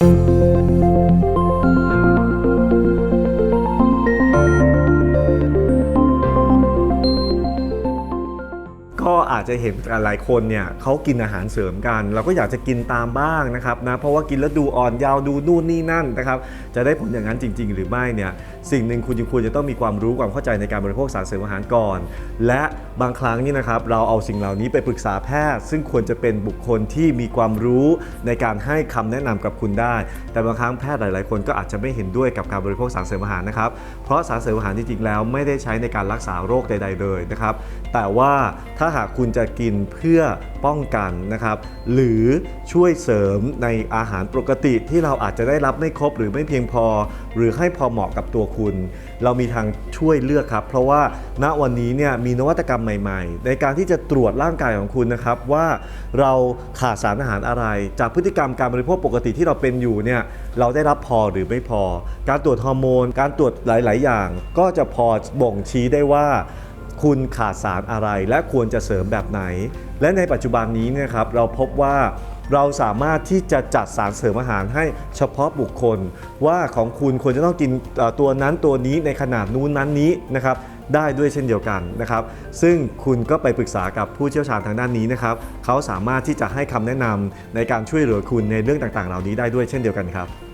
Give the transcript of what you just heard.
you ก็อาจจะเห็นหลายคนเนี่ยเขากินอาหารเสริมกัน เราก็อยากจะกินตามบ้างนะครับนะเพราะว่ากินแล้วดูอ่อนยาวดูนู่นนี่นั่นนะครับจะได้ผลอย่างนั้นจริง ๆ หรือไม่เนี่ยสิ่งหนึ่งคุณยังควรจะต้องมีความรู้ความเข้าใจในการบริโภคสารเสริมอาหารก่อน และบางครั้งนี่นะครับเราเอาสิ่งเหล่านี้ไปปรึกษาแพทย์ ซึ่งควรจะเป็นบุคคลที่มีความรู้ในการให้คำแนะนำกับคุณได้ แต่บางครั้งแพทย์หลาย ๆ คนก็อาจจะไม่เห็นด้วยกับการบริโภคสารเสริมอาหารนะครับเพราะสารเสริมอาหารจริงๆแล้วไม่ได้ใช้ในการรักษาโรคใด ๆ เลยนะครับแต่ว่าถ้าหากคุณจะกินเพื่อป้องกันนะครับหรือช่วยเสริมในอาหารปกติที่เราอาจจะได้รับไม่ครบหรือไม่เพียงพอ หรือให้พอเหมาะกับตัวคุณ เรามีทางช่วยเลือกครับ เพราะว่าณวันนี้เนี่ยมีนวัตกรรมใหม่ๆ ในการที่จะตรวจร่างกายของคุณนะครับว่าเราขาดสารอาหารอะไร จากพฤติกรรมการบริโภคปกติที่เราเป็นอยู่เนี่ยเราได้รับพอหรือไม่พอ การตรวจฮอร์โมน การตรวจหลาย ๆ อย่าง ก็จะพอบ่งชี้ได้ว่า คุณขาดสารอะไรและควรจะเสริมแบบไหน และในปัจจุบันนี้นยครับเราพบว่าเราสามารถที่จะจัดสารเสริมอาหารให้เฉพาะบุคคล ว่าของคุณควรจะต้องกินตัวนั้นตัวนี้ในขนาดนู้นนั้นนี้นะครับได้ด้วยเช่นเดียวกันนะครับ ซึ่งคุณก็ไปปรึกษากับผู้เชี่ยวชาญทางด้านนี้นะครับ เขาสามารถที่จะให้คำแนะนำในการช่วยเหลือคุณในเรื่องต่างๆ เหล่านี้ได้ด้วยเช่นเดียวกันครับ